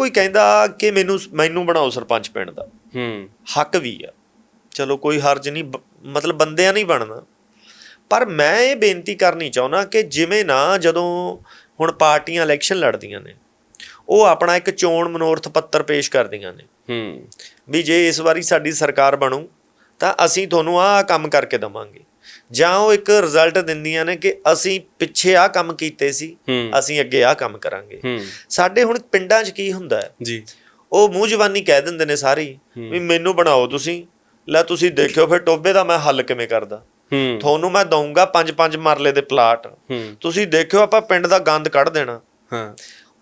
ਕੋਈ ਕਹਿੰਦਾ ਕਿ ਮੈਨੂੰ ਮੈਨੂੰ ਬਣਾਓ ਸਰਪੰਚ ਪਿੰਡ ਦਾ। ਹੂੰ। ਹੱਕ ਵੀ ਆ। ਚਲੋ ਕੋਈ ਹਰਜ ਨਹੀਂ ਮਤਲਬ ਬੰਦਿਆਂ ਨਹੀਂ ਬਣਨਾ। ਪਰ ਮੈਂ ਇਹ ਬੇਨਤੀ ਕਰਨੀ ਚਾਹੁੰਦਾ ਕਿ ਜਿਵੇਂ ਨਾ ਜਦੋਂ ਹੁਣ ਪਾਰਟੀਆਂ ਇਲੈਕਸ਼ਨ ਲੜਦੀਆਂ ਨੇ ਉਹ ਆਪਣਾ ਇੱਕ ਚੋਣ ਮਨੋਰਥ ਪੱਤਰ ਪੇਸ਼ ਕਰਦੀਆਂ ਨੇ। ਹੂੰ। ਵੀ ਜੇ ਇਸ ਵਾਰੀ ਸਾਡੀ ਸਰਕਾਰ ਬਣੂ ਤਾਂ ਅਸੀਂ ਤੁਹਾਨੂੰ ਆਹ ਕੰਮ ਕਰਕੇ ਦਵਾਂਗੇ। ਜਾਂ ਉਹ ਇੱਕ ਰਿਜ਼ਲਟ ਦਿੰਦੀਆਂ ਨੇ ਕਿ ਅਸੀਂ ਪਿੱਛੇ ਆਹ ਕੰਮ ਕੀਤੇ ਸੀ। ਅਸੀਂ ਅੱਗੇ ਆਹ ਕੰਮ ਕਰਾਂਗੇ। ਸਾਡੇ ਹੁਣ ਪਿੰਡਾਂ 'ਚ ਕੀ ਹੁੰਦਾ ਹੈ? ਜੀ। ਉਹ ਮੂੰਹ ਜ਼ਬਾਨੀ ਕਹਿ ਦਿੰਦੇ ਨੇ ਸਾਰੀ ਵੀ ਮੈਨੂੰ ਬਣਾਓ ਤੁਸੀਂ ਲੈ ਤੁਸੀਂ ਦੇਖਿਓ ਫਿਰ ਟੋਬੇ ਦਾ ਮੈਂ ਹੱਲ ਕਿਵੇਂ ਕਰਦਾ। ਤੁਹਾਨੂੰ ਮੈਂ ਦਊਂਗਾ ਪੰਜ ਪੰਜ ਮਰਲੇ ਦੇ ਪਲਾਟ। ਤੁਸੀਂ ਦੇਖਿਓ ਆਪਾਂ ਪਿੰਡ ਦਾ ਗੰਦ ਕੱਢ ਦੇਣਾ। ਹਾਂ।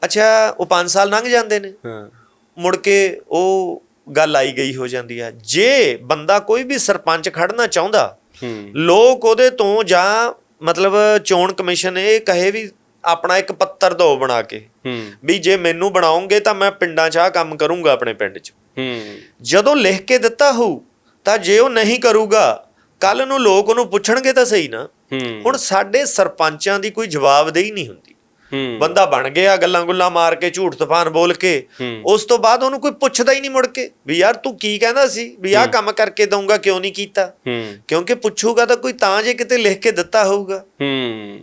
ਅੱਛਾ ਉਹ 5 ਸਾਲ ਲੰਘ ਜਾਂਦੇ ਨੇ। ਹਾਂ। ਮੁੜ ਕੇ ਉਹ ਗੱਲ ਆਈ ਗਈ ਹੋ ਜਾਂਦੀ ਹੈ। ਜੇ ਬੰਦਾ ਕੋਈ ਵੀ ਸਰਪੰਚ ਖੜਨਾ ਚਾਹੁੰਦਾ ਲੋਕ ਉਹਦੇ ਤੋਂ ਜਾਂ ਮਤਲਬ ਚੋਣ ਕਮਿਸ਼ਨ ਇਹ ਕਹੇ ਵੀ ਆਪਣਾ ਇੱਕ ਪੱਤਰ ਦੋ ਬਣਾ ਕੇ। ਵੀ ਜੇ ਮੈਨੂੰ ਬਣਾਉਂਗੇ ਤਾਂ ਮੈਂ ਪਿੰਡਾਂ 'ਚ ਆਹ ਕੰਮ ਕਰੂੰਗਾ ਆਪਣੇ ਪਿੰਡ 'ਚ। ਹੂੰ। ਜਦੋਂ ਲਿਖ ਕੇ ਦਿੱਤਾ ਹੋਊ ਤਾਂ ਜੇ ਉਹ ਨਹੀਂ ਕਰੂਗਾ ਕੱਲ ਨੂੰ ਲੋਕ ਉਹਨੂੰ ਪੁੱਛਣਗੇ ਤਾਂ ਸਹੀ ਨਾ। ਹੁਣ ਸਾਡੇ ਸਰਪੰਚਾਂ ਦੀ ਕੋਈ ਜਵਾਬਦੇਹੀ ਨਹੀਂ ਹੁੰਦੀ। ਬੰਦਾ ਬਣ ਗਿਆ ਗੱਲਾਂ ਗੁੱਲਾਂ ਮਾਰ ਕੇ ਝੂਠ ਤੂਫਾਨ ਬੋਲ ਕੇ। ਉਸ ਤੋਂ ਬਾਅਦ ਉਹਨੂੰ ਕੋਈ ਪੁੱਛਦਾ ਹੀ ਨਹੀਂ ਮੁੜ ਕੇ ਵੀ ਯਾਰ ਤੂੰ ਕੀ ਕਹਿੰਦਾ ਸੀ? ਵੀ ਆਹ ਕੰਮ ਕਰਕੇ ਦਊਂਗਾ ਕਿਉਂ ਨਹੀਂ ਕੀਤਾ? ਕਿਉਂਕਿ ਪੁੱਛੂਗਾ ਤਾਂ ਕੋਈ ਤਾਂ ਜੇ ਕਿਤੇ ਲਿਖ ਕੇ ਦਿੱਤਾ ਹੋਊਗਾ। ਹੂੰ।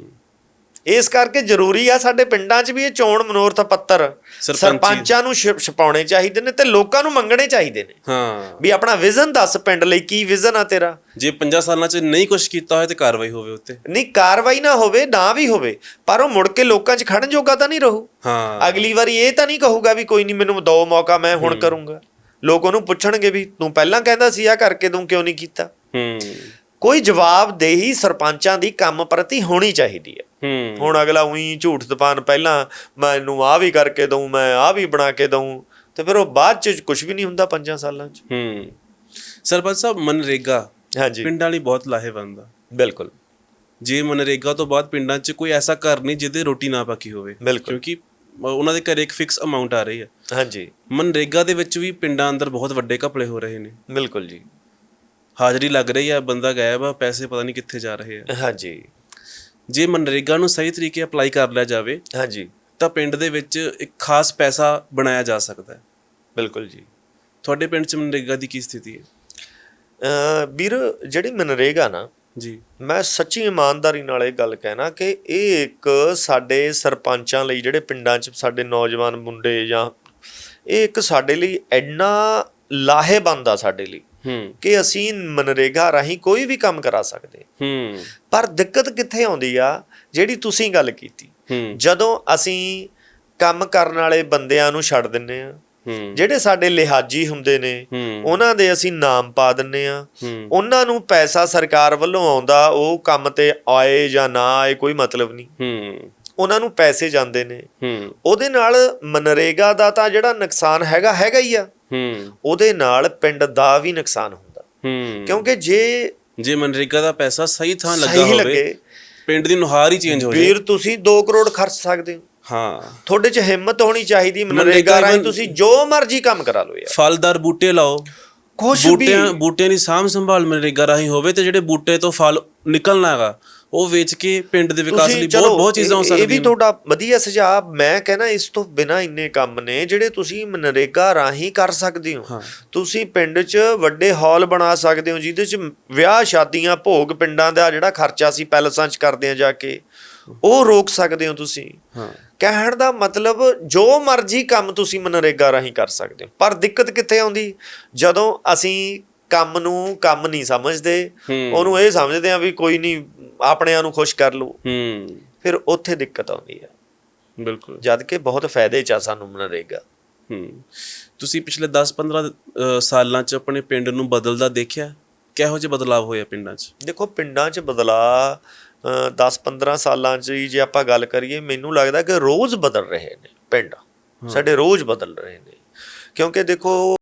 ਇਸ ਕਰਕੇ ਜ਼ਰੂਰੀ ਆ ਸਾਡੇ ਪਿੰਡਾਂ 'ਚ ਵੀ ਇਹ ਚੋਣ ਮਨੋਰਥ ਪੱਤਰ ਸਰਪੰਚੀ। ਨੂੰ ਛਪਾਉਣੇ ਚਾਹੀਦੇ ਨੇ ਤੇ ਲੋਕਾਂ ਨੂੰ ਮੰਗਣੇ ਚਾਹੀਦੇ ਨੇ। ਹਾਂ। ਵੀ ਆਪਣਾ ਵਿਜ਼ਨ ਦੱਸ ਪਿੰਡ ਲਈ ਕੀ ਵਿਜ਼ਨ ਆ ਤੇਰਾ। ਜੇ 50 ਸਾਲਾਂ ਚ ਨਹੀਂ ਕੁਝ ਕੀਤਾ ਹੋਇਆ ਤੇ ਕਾਰਵਾਈ ਹੋਵੇ ਉੱਤੇ। ਨਹੀਂ ਕਾਰਵਾਈ ਨਾ ਹੋਵੇ ਨਾ ਵੀ ਹੋਵੇ ਪਰ ਉਹ ਮੁੜ ਕੇ ਲੋਕਾਂ 'ਚ ਖੜਨ ਜੋਗਾ ਤਾਂ ਨਹੀਂ ਰਹੂ। ਹਾਂ। ਅਗਲੀ ਵਾਰੀ ਇਹ ਤਾਂ ਨਹੀਂ ਕਹੂਗਾ ਵੀ ਕੋਈ ਨਹੀਂ ਮੈਨੂੰ ਦੋ ਮੌਕਾ ਮੈਂ ਹੁਣ ਕਰੂੰਗਾ। ਲੋਕ ਉਹਨੂੰ ਪੁੱਛਣਗੇ ਵੀ ਤੂੰ ਪਹਿਲਾਂ ਕਹਿੰਦਾ ਸੀ ਆ ਕਰਕੇ ਤੂੰ ਕਿਉਂ ਨਹੀਂ ਕੀਤਾ? ਹੂੰ। ਕੋਈ ਜਵਾਬਦੇਹੀ ਸਰਪੰਚਾਂ ਦੀ ਕੰਮ ਪ੍ਰਤੀ ਹੋਣੀ ਚਾਹੀਦੀ ਹੈ। ਹੁਣ ਅਗਲਾ ਉਹੀ ਝੂਠ ਤਪਾਨ ਪਹਿਲਾਂ ਮੈਨੂੰ ਆ ਵੀ ਕਰਕੇ ਦਊਂ ਮੈਂ ਆ ਵੀ ਬਣਾ ਕੇ ਦਊਂ ਤੇ ਫਿਰ ਉਹ ਬਾਅਦ ਚ ਕੁਝ ਵੀ ਨਹੀਂ ਹੁੰਦਾ ਪੰਜਾਂ ਸਾਲਾਂ ਚ। ਹੂੰ। ਸਰਪੰਚ ਸਾਹਿਬ ਮਨਰੇਗਾ ਹਾਂਜੀ। ਪਿੰਡਾਂ ਲਈ ਬਹੁਤ ਲਾਹੇਵੰਦ ਆ। ਬਿਲਕੁਲ। ਜੇ ਮਨਰੇਗਾ ਤੋਂ ਬਾਅਦ ਪਿੰਡਾਂ 'ਚ ਕੋਈ ਐਸਾ ਘਰ ਨਹੀਂ ਜਿਹਦੇ ਰੋਟੀ ਨਾ ਪੱਕੀ ਹੋਵੇ। ਬਿਲਕੁਲ। ਕਿਉਂਕਿ ਉਹਨਾਂ ਦੇ ਘਰੇ ਇੱਕ ਫਿਕਸ ਅਮਾਉਂਟ ਆ ਰਹੀ ਹੈ। ਹਾਂਜੀ। ਮਨਰੇਗਾ ਦੇ ਵਿੱਚ ਵੀ ਪਿੰਡਾਂ ਅੰਦਰ ਬਹੁਤ ਵੱਡੇ ਘਪਲੇ ਹੋ ਰਹੇ ਨੇ। ਬਿਲਕੁਲ ਜੀ। ਹਾਜ਼ਰੀ ਲੱਗ ਰਹੀ ਆ ਬੰਦਾ ਗਾਇਬ ਆ ਪੈਸੇ ਪਤਾ ਨਹੀਂ ਕਿੱਥੇ ਜਾ ਰਹੇ ਆ। ਹਾਂਜੀ। ਜੇ ਮਨਰੇਗਾ ਨੂੰ ਸਹੀ ਤਰੀਕੇ ਅਪਲਾਈ ਕਰ ਲਿਆ ਜਾਵੇ ਹਾਂਜੀ। ਤਾਂ ਪਿੰਡ ਦੇ ਵਿੱਚ ਇੱਕ ਖਾਸ ਪੈਸਾ ਬਣਾਇਆ ਜਾ ਸਕਦਾ ਹੈ। ਬਿਲਕੁਲ ਜੀ। ਤੁਹਾਡੇ ਪਿੰਡ 'ਚ ਮਨਰੇਗਾ ਦੀ ਕੀ ਸਥਿਤੀ ਹੈ? ਅ ਵੀਰ ਜਿਹੜੀ ਮਨਰੇਗਾ ਨਾ ਜੀ। ਮੈਂ ਸੱਚੀ ਇਮਾਨਦਾਰੀ ਨਾਲ ਇਹ ਗੱਲ ਕਹਿਣਾ ਕਿ ਇਹ ਇੱਕ ਸਾਡੇ ਸਰਪੰਚਾਂ ਲਈ ਜਿਹੜੇ ਪਿੰਡਾਂ 'ਚ ਸਾਡੇ ਨੌਜਵਾਨ ਮੁੰਡੇ ਜਾਂ ਇਹ ਇੱਕ ਸਾਡੇ ਲਈ ਐਨਾ ਲਾਹੇਬੰਦ ਆ ਸਾਡੇ ਲਈ ਹੂੰ। ਕਿ ਅਸੀਂ ਮਨਰੇਗਾ ਰਾਹੀਂ ਕੋਈ ਵੀ ਕੰਮ ਕਰਾ ਸਕਦੇ। ਹਾਂ। ਪਰ ਦਿੱਕਤ ਕਿੱਥੇ ਆਉਂਦੀ ਆ? ਜਿਹੜੀ ਤੁਸੀਂ ਗੱਲ ਕੀਤੀ। ਜਦੋਂ ਅਸੀਂ ਕੰਮ ਕਰਨ ਵਾਲੇ ਬੰਦਿਆਂ ਨੂੰ ਛੱਡ ਦਿੰਨੇ ਆ ਜਿਹੜੇ ਸਾਡੇ ਲਿਹਾਜੀ ਹੁੰਦੇ ਨੇ ਉਹਨਾਂ ਦੇ ਅਸੀਂ ਨਾਮ ਪਾ ਦਿੰਨੇ ਆ। ਉਹਨਾਂ ਨੂੰ ਪੈਸਾ ਸਰਕਾਰ ਵੱਲੋਂ ਆਉਂਦਾ ਉਹ ਕੰਮ ਤੇ ਆਏ ਜਾਂ ਨਾ ਆਏ ਕੋਈ ਮਤਲਬ ਨਹੀਂ। ਉਹਨਾਂ ਨੂੰ ਪੈਸੇ ਜਾਂਦੇ ਨੇ। ਉਹਦੇ ਨਾਲ ਮਨਰੇਗਾ ਦਾ ਤਾਂ ਜਿਹੜਾ ਨੁਕਸਾਨ ਹੈਗਾ ਹੈਗਾ ਹੀ ਆ। ਹੂੰ। ਉਹਦੇ ਨਾਲ ਪਿੰਡ ਦਾ ਵੀ ਨੁਕਸਾਨ ਹੁੰਦਾ। ਹੂੰ। ਕਿਉਂਕਿ ਜੇ ਜੇ ਮਨਰੇਗਾ ਦਾ ਪੈਸਾ ਸਹੀ ਥਾਂ ਲੱਗਾ ਹੋਵੇ ਪਿੰਡ ਦੀ ਨੁਹਾਰ ਹੀ ਚੇਂਜ ਹੋ ਜਾਏ। ਵੀਰ ਤੁਸੀਂ 2 ਕਰੋੜ ਖਰਚ ਸਕਦੇ ਹੋ। ਹਾਂ। ਤੁਹਾਡੇ 'ਚ ਹਿੰਮਤ ਹੋਣੀ ਚਾਹੀਦੀ ਮਨਰੇਗਾ ਰਾਹੀਂ ਤੁਸੀਂ ਜੋ ਮਰਜ਼ੀ ਕੰਮ ਕਰਾ ਲਓ ਯਾਰ। ਫਲਦਾਰ ਬੂਟੇ ਲਾਓ। ਕੁਛ ਵੀ ਬੂਟਿਆਂ ਬੂਟਿਆਂ ਦੀ ਸਾਂਭ ਸੰਭਾਲ ਮਨਰੇਗਾ ਰਾਹੀਂ ਹੋਵੇ ਤੇ ਜਿਹੜੇ ਬੂਟੇ ਤੋਂ ਫਲ ਨਿਕਲਣਾ ਹੈਗਾ ਉਹ ਵੇਚ ਕੇ ਪਿੰਡ ਦੇ ਵਿਕਾਸ ਲਈ ਬਹੁਤ ਬਹੁਤ ਚੀਜ਼ਾਂ ਹੋ ਇਹ- ਇਹ ਵੀ ਸਕਦੀਆਂ। ਤੁਹਾਡਾ ਵਧੀਆ ਸੁਝਾਅ ਮੈਂ ਕਹਿੰਦਾ ਇਸ ਤੋਂ ਬਿਨਾ ਇੰਨੇ ਕੰਮ ਨੇ ਜਿਹੜੇ ਤੁਸੀਂ ਮਨਰੇਗਾ ਰਾਹੀਂ ਕਰ ਸਕਦੇ ਹੋ ਹਾਂ। ਤੁਸੀਂ ਪਿੰਡ 'ਚ ਵੱਡੇ ਹਾਲ ਬਣਾ ਸਕਦੇ ਹੋ ਜਿਹਦੇ 'ਚ ਵਿਆਹ ਸ਼ਾਦੀਆਂ ਭੋਗ ਪਿੰਡਾਂ ਦਾ ਜਿਹੜਾ ਖਰਚਾ ਸੀ ਪੈਲਸਾਂ 'ਚ ਕਰਦੇ ਆ ਜਾ ਕੇ ਉਹ ਰੋਕ ਸਕਦੇ ਹੋ ਤੁਸੀਂ ਹਾਂ ਕਹਿਣ ਦਾ ਮਤਲਬ ਜੋ ਮਰਜ਼ੀ ਕੰਮ ਤੁਸੀਂ ਮਨਰੇਗਾ ਰਾਹੀਂ ਕਰ ਸਕਦੇ ਹੋ ਪਰ ਦਿੱਕਤ ਕਿੱਥੇ ਆਉਂਦੀ ਜਦੋਂ ਅਸੀਂ ਕੰਮ ਨੂੰ ਕੰਮ ਨਹੀਂ ਸਮਝਦੇ। ਉਹਨੂੰ ਇਹ ਸਮਝਦੇ ਆ ਵੀ ਕੋਈ ਨਹੀਂ ਆਪਣਿਆਂ ਨੂੰ ਖੁਸ਼ ਕਰ ਲੂ ਹੂੰ। ਫਿਰ ਉੱਥੇ ਦਿੱਕਤ ਆਉਂਦੀ ਹੈ ਬਿਲਕੁਲ। ਜਦ ਕਿ ਬਹੁਤ ਫਾਇਦੇ ਚ ਆ ਸਾਨੂੰ ਮਨਰੇਗਾ। ਹੂੰ। ਤੁਸੀਂ ਪਿਛਲੇ 10-15 ਸਾਲਾਂ ਚ ਆਪਣੇ ਪਿੰਡ ਨੂੰ ਬਦਲਦਾ ਦੇਖਿਆ? ਕਿਹੋ ਜਿਹੇ ਬਦਲਾਅ ਹੋਏ ਆ ਪਿੰਡਾਂ 'ਚ? ਦੇਖੋ ਪਿੰਡਾਂ 'ਚ ਬਦਲਾ 10-15 ਸਾਲਾਂ 'ਚ ਹੀ ਜੇ ਆਪਾਂ ਗੱਲ ਕਰੀਏ ਮੈਨੂੰ ਲੱਗਦਾ ਕਿ ਰੋਜ਼ ਬਦਲ ਰਹੇ ਨੇ ਪਿੰਡ। ਸਾਡੇ ਰੋਜ਼ ਬਦਲ ਰਹੇ ਨੇ। ਕਿਉਂਕਿ ਦੇਖੋ